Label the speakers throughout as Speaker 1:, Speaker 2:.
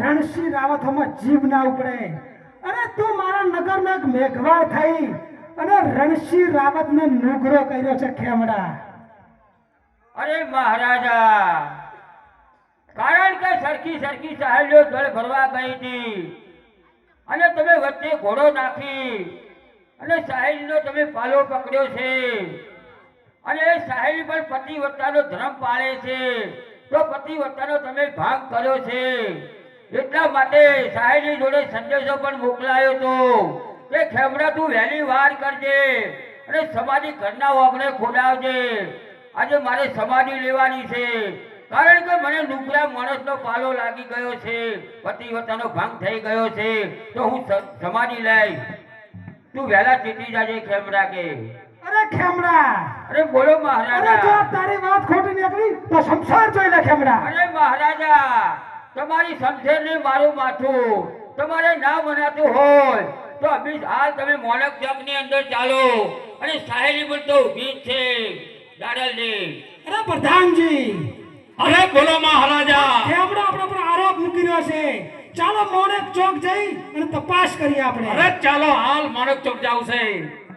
Speaker 1: રણસિંહ રાવતમાં જીભ ના ઉપડે. અરે તું મારા નગરનો એક મેઘવાળ થઈ અને રણસિંહ રાવતને નુગરો કર્યો છે ખેમડા.
Speaker 2: અરે મહારાજા, કારણ કે સરખી સરખી સહેલીઓ જળ ભરવા ગઈ હતી અને તમે વચ્ચે ઘોડો નાખી અને સાહેલનો તમે પાલો પકડ્યો છે અને એ સાહિલ પણ પતિવત્તાનો ધર્મ પાળે છે. તો પતિવત્તાનો તમે ભાગ કર્યો છે. એટલા માટે સાહેબની જોડે સંદેશો પણ મોકલાયો હતો કે ખેમડા તું વહેલી વાર કરજે અને સમાધિ ઘરના આપણે ખોડાવજે. આજે મારે સમાધિ લેવાની છે. કારણ કે મને નુકરા માણસનો પાલો લાગી ગયો છે. પતિવતાનો ભંગ થઈ ગયો છે. તો હું સમાધિ લઈ. તું વહેલા ચીટી જાજે ખેમડા કે.
Speaker 1: અરે ખેમડા!
Speaker 2: અરે બોલો
Speaker 1: અરે જો
Speaker 2: મહારાજા
Speaker 1: તારી વાત ખોટી નીકળી તો સંસાર જોઈ લે ખેમડા.
Speaker 2: અરે મહારાજા તમારી સમજે ને મારું માથું. તમારે ના મનાતું હોય તો અભી હાલ તમે મોનક ચોકની અંદર ચાલો. અને સાહેલી પણ તો ઊભી છે. દાડલની.
Speaker 1: અરે પ્રધાનજી!
Speaker 3: અરે બોલો મહારાજા.
Speaker 1: ખેમડા આપણા પર આરોપ મૂકી રહ્યો છે? ચાલો મોનેક ચોક જઈ અને તપાસ કરીએ આપણે.
Speaker 3: અરે ચાલો હાલ માણક ચોક જાવ છે.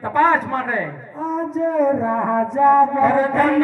Speaker 1: તપાસ માટે આજ રાજા ભરતન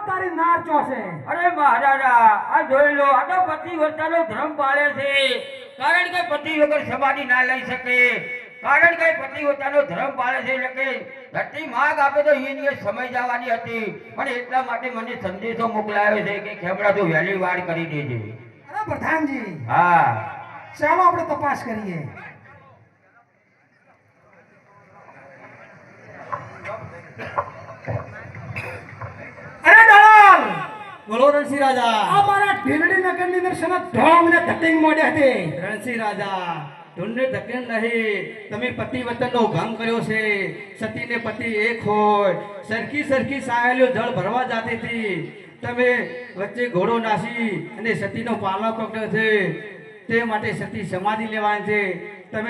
Speaker 1: તારી નાર ચોસે.
Speaker 2: અરે મહારાજા આ જોઈ લો આ તો પતિવ્રતાનો ધર્મ પાળે છે. કારણ કે પતિ વગર સમાધિ ના લઈ શકે. કારણ કે પતિવ્રતાનો ધર્મ પાળે છે એટલે કે ધરતી માગ આપે તો એ સમય જવાની હતી. પણ એટલા માટે મને સંદેશો મોકલાયો છે કે ખેમડા તો વહેલી વાર કરી દેજે.
Speaker 1: અરે પ્રધાનજી
Speaker 2: હા.
Speaker 1: ચાલો આપણે તપાસ કરીએ અરે દલાલ
Speaker 4: બોલો રણસિંહ રાજા.
Speaker 1: આ મારા નગરની અંદર શેના ઢોંગ ને ધટિંગ મોડે હતી.
Speaker 4: રણસિંહ રાજા ઢૂંઢને ધકેલ નહીં. તમે પતિ વતનનો ભંગ કર્યો છે. સતીને પતિ એક હોય. સરખી સરખી સાયલીઓ જળ ભરવા જાતી હતી. તમે વચ્ચે ઘોડો નાસી અને સતીનો પાલક પકડ્યો છે. તે માટે સતી સમાધિ લેવાની છે. તમે